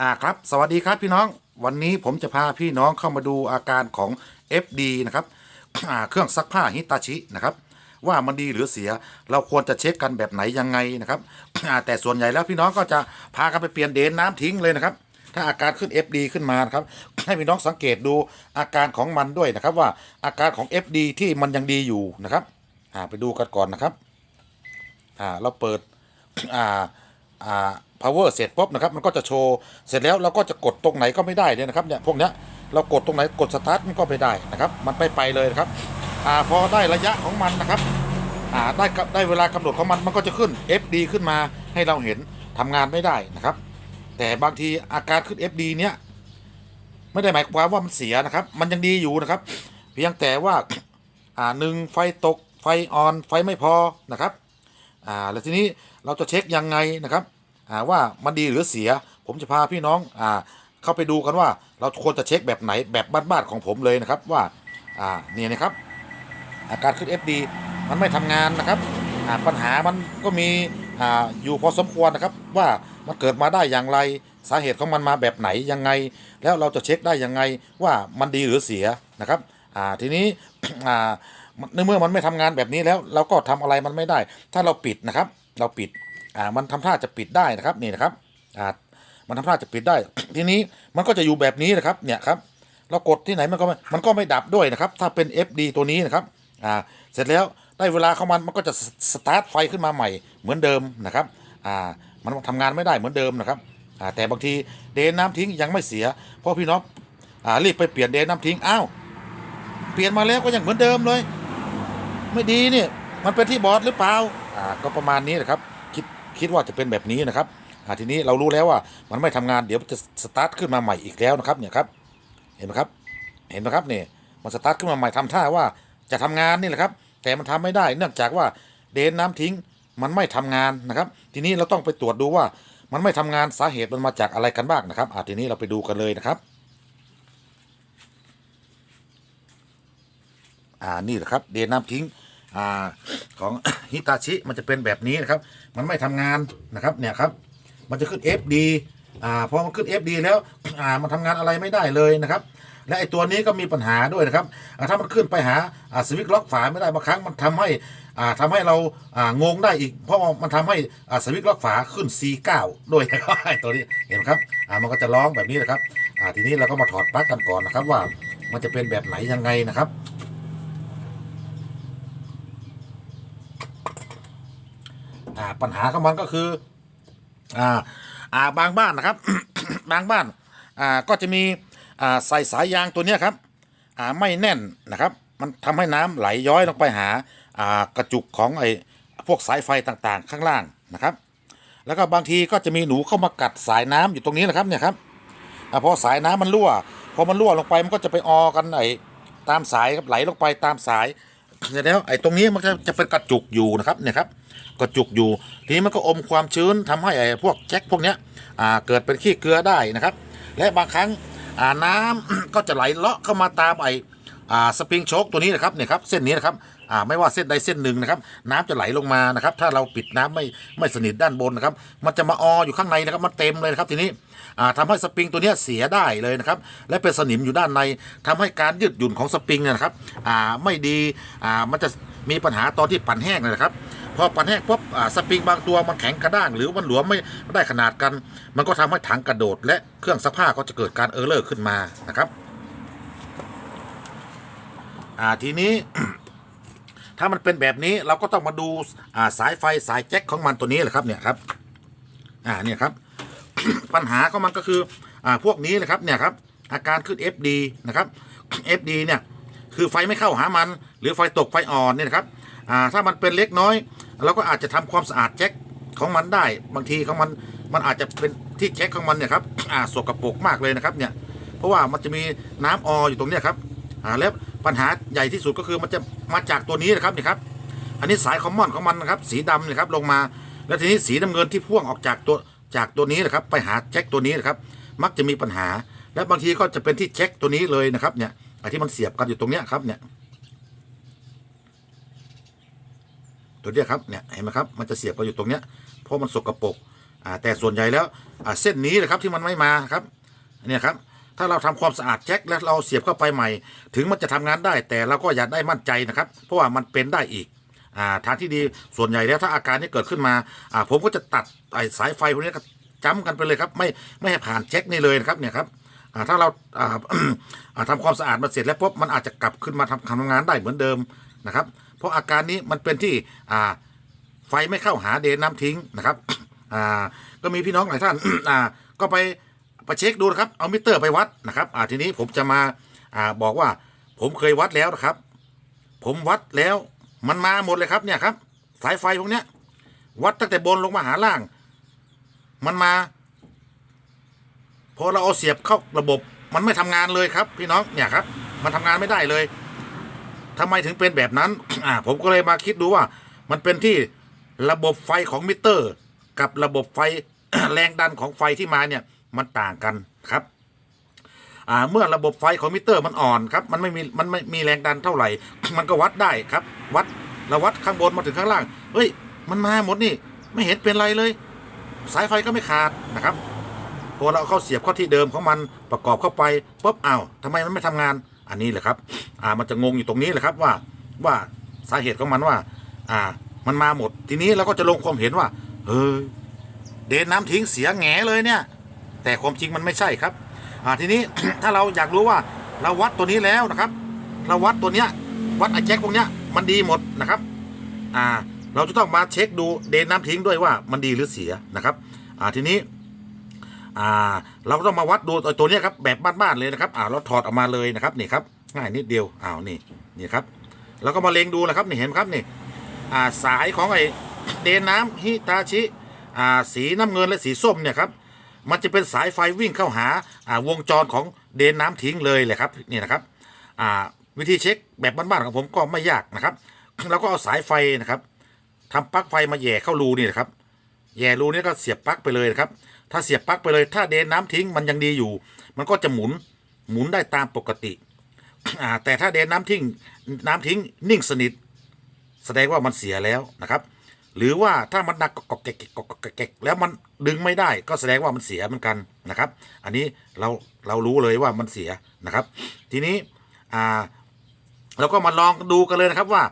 อ่าครับ สวัสดีครับพี่น้อง วันนี้ผมจะพาพี่น้องเข้ามาดูอาการของ FD นะครับอ่าเครื่องซักผ้าฮิตาชินะครับ ว่ามันดีหรือเสีย เราควรจะเช็คกันแบบไหนยังไงนะครับอ่าแต่ส่วนใหญ่แล้วพี่น้องก็จะพากันไปเปลี่ยนเดนน้ำทิ้งเลยนะครับ ถ้าอาการขึ้น FD ขึ้นมานะครับ ให้พี่น้องสังเกตดูอาการของมันด้วยนะครับ ว่าอาการของ FD ที่มันยังดีอยู่นะครับอ่าไปดูกันก่อนนะครับอ่าเราเปิดอ่า อ่า power เสร็จปุ๊บนะครับมันก็จะโชว์เสร็จแล้วเราก็จะกดตรงไหนก็ไม่ได้เลยนะครับเนี่ยพวกเนี้ยเรากดตรงไหนกดสตาร์ทมันก็ไม่ได้นะครับมันไปไปเลยนะครับอ่าพอได้ระยะของมันนะครับอ่าได้ได้เวลากำหนดของมันมันก็จะขึ้น FD ขึ้นมาให้เราเห็นทำงานไม่ได้นะครับ แต่บางทีอาการขึ้น FD เนี้ยไม่ได้หมายความว่ามันเสียนะครับ มันยังดีอยู่นะครับ เพียงแต่ว่าอ่าหนึ่งไฟตกไฟออนไฟไม่พอนะครับ อ่าแล้วทีนี้เราจะเช็คยังไงนะครับอ่าว่ามันดีหรือเสีย ผมจะพาพี่น้องอ่าเข้าไปดูกันว่าเราควรจะเช็คแบบไหนแบบบ้านๆของผมเลยนะครับว่าอ่าเนี่ยนะครับ อาการขึ้น FD มันไม่ทำงานนะครับอ่าปัญหามันก็มีอ่าอยู่พอสมควรนะครับ ว่ามันเกิดมาได้อย่างไรสาเหตุของมันมาแบบไหนยังไง แล้วเราจะเช็คได้ยังไงว่ามันดีหรือเสียนะครับอ่าทีนี้อ่า ในเมื่อมันไม่ทำงานแบบนี้แล้ว เราก็ทำอะไรมันไม่ได้ ถ้าเราปิดนะครับ เราปิดอ่ามันทำท่าจะปิดได้นะครับนี่นะครับอ่ามันทำท่าจะปิดได้ ทีนี้มันก็จะอยู่แบบนี้นะครับเนี่ยครับเรากดที่ไหนมันก็มันก็ไม่ดับด้วยนะครับ ถ้าเป็น FD ตัวนี้นะครับอ่าเสร็จแล้วได้เวลาเของมันมันก็จะสตาร์ทไฟขึ้นมาใหม่เหมือนเดิมนะครับอ่ามันทำงานไม่ได้เหมือนเดิมนะครับอ่าแต่บางทีเดนน้ำทิ้งยังไม่เสีย เพราะพี่น้องอ่ารีบไปเปลี่ยนเดนน้ำทิ้งอ้าวเปลี่ยนมาแล้วก็ยังเหมือนเดิมเลย ไม่ดีเนี่ยมันเป็นที่บอสหรือเปล่าอ่าก็ประมาณนี้นะครับคิดคิดว่าจะเป็นแบบนี้นะครับอ่าทีนี้เรารู้แล้วว่ามันไม่ทำงานเดี๋ยวจะสตาร์ทขึ้นมาใหม่อีกแล้วนะครับเนี่ยครับเห็นไหมครับเห็นไหมครับเนี่ยมันสตาร์ทขึ้นมาใหม่ทำท่าว่าจะทำงานนี่แหละครับ แต่มันทำไม่ได้เนื่องจากว่าเดนน้ำทิ้งมันไม่ทำงานนะครับ ทีนี้เราต้องไปตรวจดูว่ามันไม่ทำงานสาเหตุมันมาจากอะไรกันบ้างนะครับอ่าทีนี้เราไปดูกันเลยนะครับอ่านี่แหละครับ เดนน้ำทิ้ง อ่าของฮิตาชิมันจะเป็นแบบนี้นะครับ มันไม่ทำงานนะครับเนี่ยครับ มันจะขึ้น FD อ่าพอมันขึ้น FD แล้วอ่ามันทำงานอะไรไม่ได้เลยนะครับและไอตัวนี้ก็มีปัญหาด้วยนะครับ ถ้ามันขึ้นไปหาสวิตช์ล็อกฝาไม่ได้บางครั้งมันทำให้อ่าทำให้เราอ่างงได้อีก เพราะมันทำให้สวิตช์ล็อกฝาขึ้น C9 ด้วยนะครับตัวนี้เห็นไหมครับอ่ามันก็จะร้องแบบนี้นะครับอ่าทีนี้เราก็มาถอดปลั๊กกันก่อนนะครับว่ามันจะเป็นแบบไหนยังไงนะครับ อ่า ปัญหาของมันก็คือ อ่า อ่าบางบ้านนะครับ บางบ้าน อ่า ก็จะมี อ่า ใส่สายยางตัวเนี้ยครับ อ่า ไม่แน่นนะครับ มันทำให้น้ำไหลย้อยลงไปหา อ่า กระจุกของไอ้พวกสายไฟต่างๆ ข้างล่างนะครับ แล้วก็บางทีก็จะมีหนูเข้ามากัดสายน้ำอยู่ตรงนี้นะครับเนี่ยครับอ่าพอสายน้ำมันรั่ว พอมันรั่วลงไปมันก็จะไปออกันไอ้ตามสายครับไหลลงไปตามสายเสร็จแล้วไอ้ตรงนี้มันจะจะเป็นกระจุกอยู่นะครับเนี่ยครับ กระจุกอยู่ ทีนี้มันก็อมความชื้นทำให้ไอ้พวกแจ็คพวกเนี้ยเกิดเป็นขี้เกลือได้นะครับ และบางครั้งน้ำก็จะไหลเลาะเข้ามาตามไอ้สปริงโชคตัวนี้นะครับเนี่ยครับเส้นนี้นะครับไม่ว่าเส้นใดเส้นหนึ่งนะครับ น้ำจะไหลลงมานะครับ ถ้าเราปิดน้ำไม่ไม่สนิทด้านบนนะครับ มันจะมาอออยู่ข้างในนะครับมันเต็มเลยนะครับทีนี้อ่าทำให้สปริงตัวนี้เสียได้เลยนะครับ และเป็นสนิมอยู่ด้านในทำให้การยืดหยุ่นของสปริงเนี่ยนะครับไม่ดีมันจะมีปัญหาตอนที่ปั่นแห้งเลยนะครับพอปั่นแห้งปุ๊บสปริงบางตัวมันแข็งกระด้าง หรือมันหลวมไม่ได้ขนาดกัน มันก็ทำให้ถังกระโดด และเครื่องซักผ้าก็จะเกิดการเออร์เลอร์ขึ้นมานะครับอ่าทีนี้ถ้ามันเป็นแบบนี้เราก็ต้องมาดูอ่าสายไฟสายแจ็คของมันตัวนี้แหละครับเนี่ยครับอ่าเนี่ยครับ ปัญหาของมันก็คืออ่าพวกนี้แหละครับเนี่ยครับอาการขึ้น FD นะครับ FD เนี่ยคือไฟไม่เข้าหามัน หรือไฟตกไฟอ่อนเนี่ยนะครับ อ่าถ้ามันเป็นเล็กน้อยเราก็อาจจะทำความสะอาดแจ็คของมันได้บางทีของมันมันอาจจะเป็นที่แจ็คของมันเนี่ยครับอ่าสกปรกมากเลยนะครับเนี่ยเพราะว่ามันจะมีน้ำอออยู่ตรงเนี้ยครับอ่าแล้วปัญหาใหญ่ที่สุดก็คือมันจะมาจากตัวนี้นะครับเนี่ยครับอันนี้สายคอมมอนของมันนะครับสีดำเนี่ยครับลงมา แล้วทีนี้สีน้ำเงินที่พ่วงออกจากตัวจากตัวนี้นะครับไปหาแจ็คตัวนี้นะครับมักจะมีปัญหา และบางทีก็จะเป็นที่แจ็คตัวนี้เลยนะครับเนี่ยไอ้ที่มันเสียบกันอยู่ตรงเนี้ยครับเนี่ย ตัวเนี้ยครับเนี่ยเห็นไหมครับมันจะเสียบกันอยู่ตรงเนี้ยเพราะมันสกปรกอ่าแต่ส่วนใหญ่แล้วอ่าเส้นนี้แหละครับที่มันไม่มาครับเนี่ยครับถ้าเราทำความสะอาดแจ็คแล้วเราเสียบเข้าไปใหม่ ถึงมันจะทำงานได้ แต่เราก็อย่าได้มั่นใจนะครับ เพราะว่ามันเป็นได้อีกอ่าทางที่ดีส่วนใหญ่แล้วถ้าอาการนี้เกิดขึ้นมาอ่าผมก็จะตัดไอ้สายไฟพวกนี้ก็จ้ำกันไปเลยครับ ไม่ไม่ให้ผ่านแจ็คนี่เลยนะครับเนี่ยครับถ้าเราอ่าอ่าทำความสะอาดมันเสร็จแล้วปุ๊บมันอาจจะกลับขึ้นมาทำทำงานได้เหมือนเดิมนะครับ เพราะอาการนี้มันเป็นที่อ่าไฟไม่เข้าหาเดนน้ำทิ้งนะครับอ่าก็มีพี่น้องหลายท่านอ่าก็ไปไปเช็คดูนะครับเอามิเตอร์ไปวัดนะครับอ่าทีนี้ผมจะมาอ่าบอกว่าผมเคยวัดแล้วนะครับ ผมวัดแล้วมันมาหมดเลยครับเนี่ยครับ สายไฟพวกเนี้ย วัดตั้งแต่บนลงมาหาล่าง มันมาพอเราเอาเสียบเข้าระบบ มันไม่ทำงานเลยครับ พี่น้องเนี่ยครับ มันทำงานไม่ได้เลย ทำไมถึงเป็นแบบนั้นอ่าผมก็เลยมาคิดดูว่า มันเป็นที่ระบบไฟของมิเตอร์ กับระบบไฟแรงดันของไฟที่มาเนี่ยมันต่างกันครับอ่าเมื่อระบบไฟของมิเตอร์มันอ่อนครับ มันไม่มีมันไม่มีแรงดันเท่าไหร่ มันก็วัดได้ครับ วัดเราวัดข้างบนมาถึงข้างล่าง เฮ้ย มันมาหมดนี่ ไม่เห็นเป็นไรเลย สายไฟก็ไม่ขาดนะครับพอเราเข้าเสียบเข้าที่เดิมของมันประกอบเข้าไปปุ๊บอ้าวทำไมมันไม่ทำงาน อันนี้แหละครับ อ่ามันจะงงอยู่ตรงนี้แหละครับว่าว่าสาเหตุของมันว่า อ่า มันมาหมดทีนี้เราก็จะลงความเห็นว่าเฮ้ยเดนน้ำทิ้งเสียแง่เลยเนี่ย แต่ความจริงมันไม่ใช่ครับ อ่าทีนี้ถ้าเราอยากรู้ว่าเราวัดตัวนี้แล้วนะครับ เราวัดตัวเนี้ยวัดไอ้แจ็คพวกเนี้ยมันดีหมดนะครับ อ่า เราจะต้องมาเช็คดูเดนน้ำทิ้งด้วยว่ามันดีหรือเสียนะครับ อ่าทีนี้ อ่า เราก็ต้องมาวัดดูตัวนี้ครับแบบบ้านๆเลยนะครับอ่าเราถอดออกมาเลยนะครับนี่ครับง่ายนิดเดียวอ้าวนี่นี่ครับแล้วก็มาเล็งดูนะครับนี่เห็นครับนี่อ่าสายของไอ้เดนน้ำฮิตาชิอ่าสีน้ำเงินและสีส้มเนี่ยครับมันจะเป็นสายไฟวิ่งเข้าหาอ่าวงจรของเดนน้ำทิ้งเลยเลยครับนี่นะครับอ่าวิธีเช็คแบบบ้านๆของผมก็ไม่ยากนะครับเราก็เอาสายไฟนะครับทำปลั๊กไฟมาแย่เข้ารูนี่นะครับแย่รูนี่ก็เสียบปลั๊กไปเลยนะครับ ถ้าเสียบปลั๊กไปเลย ถ้าเดนน้ำทิ้งมันยังดีอยู่ มันก็จะหมุนหมุนได้ตามปกติ แต่ถ้าเดนน้ำทิ้งน้ำทิ้งนิ่งสนิท แสดงว่ามันเสียแล้วนะครับ หรือว่าถ้ามันดักกอกแกกกอกแกกแล้วมันดึงไม่ได้ ก็แสดงว่ามันเสียเหมือนกันนะครับ อันนี้เราเรารู้เลยว่ามันเสียนะครับ ทีนี้อ่าเราก็มาลองดูกันเลยนะครับว่า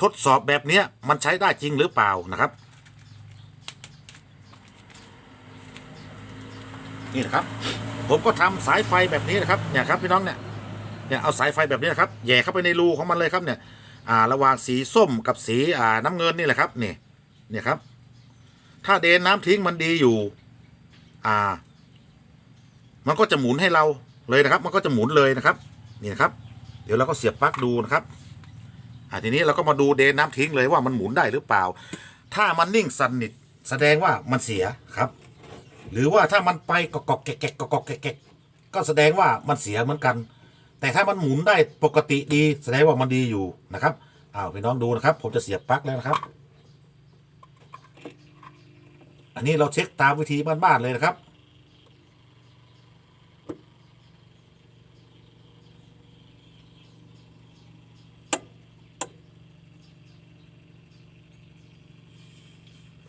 ทดสอบแบบนี้มันใช้ได้จริงหรือเปล่านะครับ นี่นะครับ ผมก็ทำสายไฟแบบนี้นะครับเนี่ยครับพี่น้องเนี่ยเนี่ยเอาสายไฟแบบนี้นะครับแย่เข้าไปในรูของมันเลยครับเนี่ยอ่าระหว่างสีส้มกับสีอ่าน้ำเงินนี่แหละครับนี่เนี่ยครับ ถ้าเดนน้ำทิ้งมันดีอยู่ อ่า มันก็จะหมุนให้เราเลยนะครับ มันก็จะหมุนเลยนะครับนี่นะครับ เดี๋ยวเราก็เสียบปลั๊กดูนะครับอ่าทีนี้เราก็มาดูเดนน้ำทิ้งเลยว่ามันหมุนได้หรือเปล่า ถ้ามันนิ่งสนิทแสดงว่ามันเสียครับ หรือว่าถ้ามันไปกอกกแกกแกกกอกแกกแกกก็แสดงว่ามันเสียเหมือนกัน แต่ถ้ามันหมุนได้ปกติดี แสดงว่ามันดีอยู่นะครับอ้าวพี่น้องดูนะครับ ผมจะเสียบปลั๊กแล้วนะครับ อันนี้เราเช็คตามวิธีบ้านๆเลยนะครับ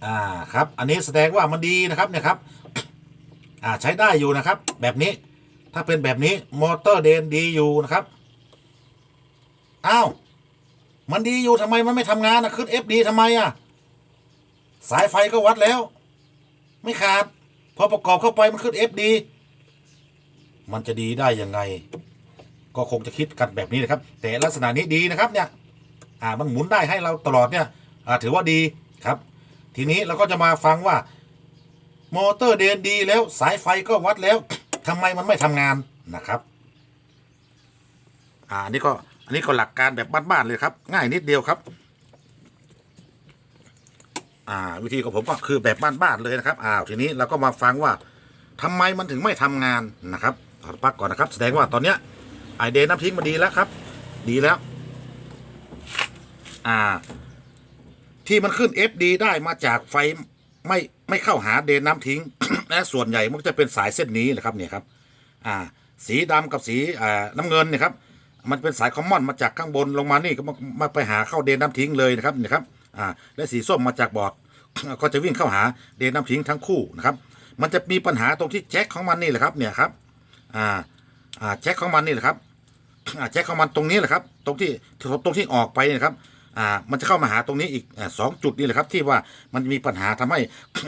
อ่าครับ อันนี้แสดงว่ามันดีนะครับเนี่ยครับ อ่าใช้ได้อยู่นะครับ แบบนี้ถ้าเป็นแบบนี้มอเตอร์เดนดีอยู่นะครับอ้าวมันดีอยู่ทำไมมันไม่ทำงานนะขึ้น FD ทำไมอะ สายไฟก็วัดแล้ว ไม่ขาด พอประกอบเข้าไปมันขึ้น FD มันจะดีได้ยังไง ก็คงจะคิดกันแบบนี้นะครับ แต่ลักษณะนี้ดีนะครับเนี่ย อ่ามันหมุนได้ให้เราตลอดเนี่ย อ่าถือว่าดีครับ ทีนี้เราก็จะมาฟังว่า มอเตอร์เดินดีแล้วสายไฟก็วัดแล้วทำไมมันไม่ทำงานนะครับอ่านนี้ก็อันนี้ก็หลักการแบบบ้านๆเลยครับ ง่ายนิดเดียวครับ อ่า วิธีของผมก็คือแบบบ้านๆเลยนะครับอ้าวทีนี้เราก็มาฟังว่าทำไมมันถึงไม่ทำงานนะครับถอดปลั๊กก่อนนะครับ แสดงว่าตอนเนี้ยไอเดนน้ำทิ้งมันดีแล้วครับ ดีแล้ว อ่า ที่มันขึ้น FD ได้มาจากไฟไม่ ไม่เข้าหาเดนน้ำทิ้ง และส่วนใหญ่มันจะเป็นสายเส้นนี้แหละครับเนี่ยครับอ่าสีดำกับสีอ่าน้ำเงินเนี่ยครับมันเป็นสายคอมมอนมาจากข้างบนลงมานี่ก็มาไปหาเข้าเดนน้ำทิ้งเลยนะครับเนี่ยครับอ่าและสีส้มมาจากบอร์ดก็จะวิ่งเข้าหาเดนน้ำทิ้งทั้งคู่นะครับมันจะมีปัญหาตรงที่แจ็คของมันนี่แหละครับเนี่ยครับอ่าอ่าแจ็คของมันนี่แหละครับอ่าแจ็คของมันตรงนี้แหละครับ ตรงที่ตรงที่ออกไปเนยนะครับ อ่ามันจะเข้ามาหาตรงนี้อีกอาสองจุดนี่แหละครับที่ว่ามันมีปัญหาทำให้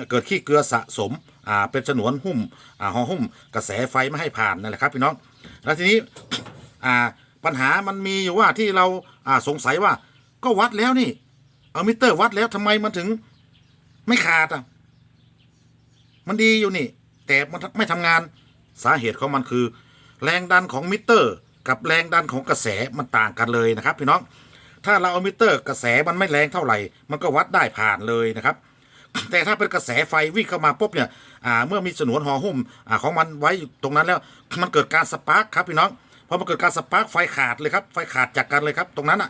เกิดขี้เกลือสะสมอ่าเป็นฉนวนหุ้มอ่าห่อหุ้มกระแสไฟไม่ให้ผ่านนั่นแหละครับพี่น้องแล้วทีนี้ อ่าปัญหามันมีอยู่ว่าที่เราอ่าสงสัยว่าก็วัดแล้วนี่ เอามิเตอร์วัดแล้วทำไมมันถึงไม่ขาดอะ มันดีอยู่นี่ แต่มันไม่ทำงานสาเหตุของมันคือ แรงดันของมิเตอร์ กับแรงดันของกระแสมันต่างกันเลยนะครับพี่น้อง ถ้าเราเอามิเตอร์กระแสมันไม่แรงเท่าไหร่ มันก็วัดได้ผ่านเลยนะครับ แต่ถ้าเป็นกระแสไฟวิ่งเข้ามาปุ๊บเนี่ยอ่าเมื่อมีฉนวนห่อหุ้มอ่าของมันไว้อยู่ตรงนั้นแล้วมันเกิดการสปาร์คครับพี่น้องพอมันเกิดการสปาร์คไฟขาดเลยครับไฟขาดจากกันเลยครับ ตรงนั้นอะ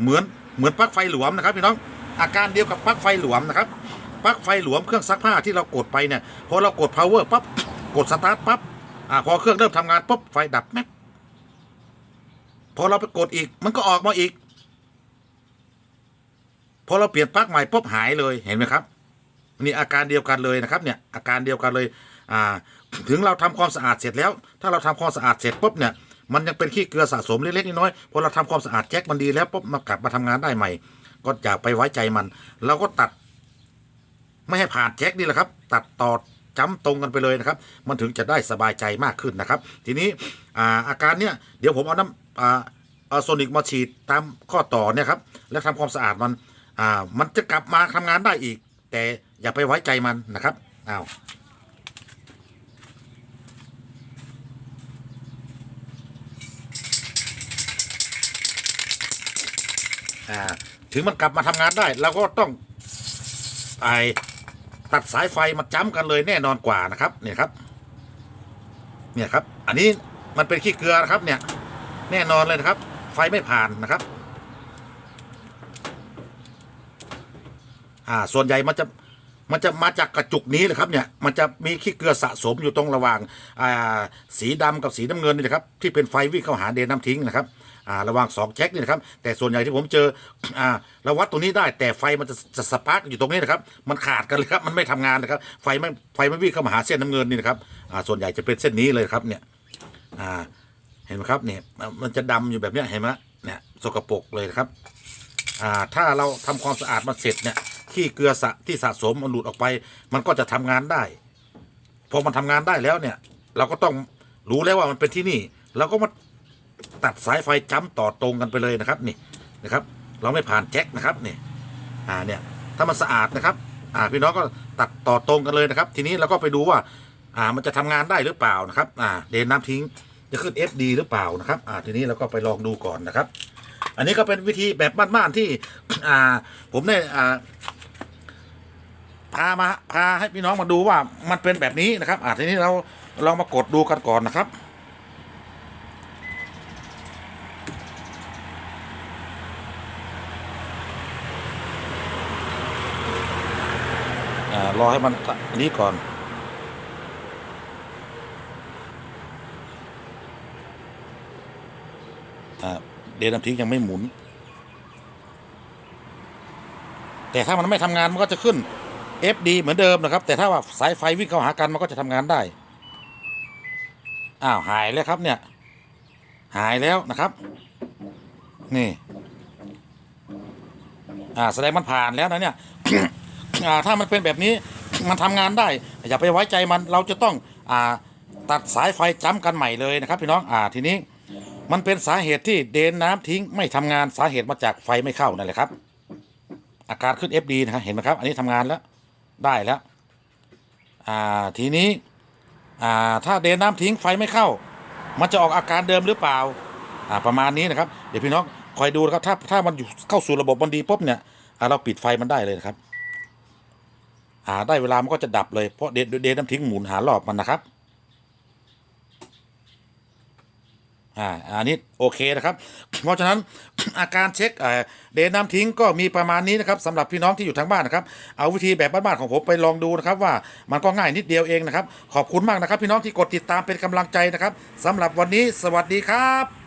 เหมือนเหมือนปลั๊กไฟหลวมนะครับพี่น้องอาการเดียวกับปลั๊กไฟหลวมนะครับปลั๊กไฟหลวมเครื่องซักผ้าที่เรากดไปเนี่ยพอเรากด power ปั๊บกดสตาร์ทปั๊บอ่าพอเครื่องเริ่มทำงานปุ๊บไฟดับแม็กพอเราไปกดอีกมันก็ออกมาอีก พอเราเปลี่ยนปลั๊กใหม่ปุ๊บหายเลยเห็นไหมครับนี่อาการเดียวกันเลยนะครับเนี่ยอาการเดียวกันเลยอ่าถึงเราทำความสะอาดเสร็จแล้ว ถ้าเราทำความสะอาดเสร็จปุ๊บเนี่ยมันยังเป็นขี้เกลือสะสมเล็กๆน้อยๆพอเราทำความสะอาดแจ็คมันดีแล้วปุ๊บมากลับมาทำงานได้ใหม่ ก็อย่าไปไว้ใจมัน เราก็ตัด ไม่ให้ผ่านแจ็คนี่แหละครับ ตัดต่อจ้ำตรงกันไปเลยนะครับ มันถึงจะได้สบายใจมากขึ้นนะครับ ทีนี้อาอาการเนี้ยเดี๋ยวผมเอาน้ำอาเอาโซนิกมาฉีดตามข้อต่อเนี่ยครับแล้วทำความสะอาดมัน อ่า มันจะกลับมาทำงานได้อีก แต่อย่าไปไว้ใจมันนะครับอ้าวอ่าถึงมันกลับมาทำงานได้เราก็ต้องไอตัดสายไฟมาจ้ำกันเลยแน่นอนกว่านะครับ เนี่ยครับ เนี่ยครับ อันนี้มันเป็นขี้เกลือนะครับ เนี่ย แน่นอนเลยนะครับ ไฟไม่ผ่านนะครับ อ่า ส่วนใหญ่มันจะมันจะมาจากกระจุกนี้เลยครับเนี่ยมันจะมีขี้เกลือสะสมอยู่ตรงระหว่างอ่าสีดำกับสีน้ำเงินนี่นะครับที่เป็นไฟวิ่งเข้าหาเดนน้ำทิ้งนะครับอ่าระหว่างสองแจ็คนี่นะครับแต่ส่วนใหญ่ที่ผมเจออ่าเราวัดตรงนี้ได้แต่ไฟมันจะจะสปาร์กอยู่ตรงนี้นะครับมันขาดกันเลยครับมันไม่ทำงานนะครับไฟไม่ไฟไม่วิ่งเข้ามาหาเส้นน้ำเงินนี่นะครับอ่าส่วนใหญ่จะเป็นเส้นนี้เลยครับเนี่ยอ่าเห็นไหมครับเนี่ยมันจะดำอยู่แบบเนี้ยเห็นไหมเนี่ยสกปรกเลยนะครับอ่าถ้าเราทำความสะอาดมันเสร็จเนี่ย ขี้เกลือสะที่สะสมมันหลุดออกไป มันก็จะทำงานได้ พอมันทำงานได้แล้วเนี่ย เราก็ต้องรู้แล้วว่ามันเป็นที่นี่เราก็มาตัดสายไฟจ้ำต่อตรงกันไปเลยนะครับนี่นะครับ เราไม่ผ่านแจ็คนะครับนี่อ่าเนี่ยถ้ามันสะอาดนะครับ อ่าพี่น้องก็ตัดต่อตรงกันเลยนะครับ ทีนี้เราก็ไปดูว่า อ่ามันจะทำงานได้หรือเปล่านะครับอ่าเดนน้ำทิ้งจะขึ้น FD หรือเปล่านะครับ อ่า ทีนี้เราก็ไปลองดูก่อนนะครับ อันนี้ก็เป็นวิธีแบบบ้านๆที่ อ่า ผมได้อ่า พามาพาให้พี่น้องมาดูว่ามันเป็นแบบนี้นะครับอ่าทีนี้เราเรามากดดูกันก่อนนะครับรอให้มันนี้ก่อนอเดนน้ำทิ้งยังไม่หมุน แต่ถ้ามันไม่ทำงานมันก็จะขึ้น FD เหมือนเดิมนะครับ แต่ถ้าว่าสายไฟวิ่งเข้าหากันมันก็จะทำงานได้ อ้าวหายแล้วครับเนี่ย หายแล้วนะครับ นี่ อ่าแสดงมันผ่านแล้วนะเนี่ย อ่าถ้ามันเป็นแบบนี้มันทำงานได้ อย่าไปไว้ใจมันเราจะต้อง อ่าตัดสายไฟจ้ำกันใหม่เลยนะครับพี่น้อง อ่าทีนี้มันเป็นสาเหตุที่เดนน้ำทิ้งไม่ทำงานสาเหตุมาจากไฟไม่เข้านั่นแหละครับ อาการขึ้น FD นะครับเห็นไหมครับ อันนี้ทำงานแล้ว ได้แล้วอ่าทีนี้อ่าถ้าเดนน้ำทิ้งไฟไม่เข้า มันจะออกอาการเดิมหรือเปล่าอ่าประมาณนี้นะครับ เดี๋ยวพี่น้องคอยดูนะครับถ้าถ้ามันอยู่เข้าสู่ระบบมันดีปุ๊บเนี่ยอ่าเราปิดไฟมันได้เลยนะครับอ่าได้เวลามันก็จะดับเลยเพราะเดนเดนน้ำทิ้งหมุนหารอบมันนะครับ อ่าอันนี้โอเคนะครับ เพราะฉะนั้นอาการเช็คเดนน้ำทิ้งก็มีประมาณนี้นะครับสำหรับพี่น้องที่อยู่ทางบ้านนะครับ เอาวิธีแบบบ้านๆของผมไปลองดูนะครับว่ามันก็ง่ายนิดเดียวเองนะครับ ขอบคุณมากนะครับ พี่น้องที่กดติดตามเป็นกำลังใจนะครับสำหรับวันนี้สวัสดีครับ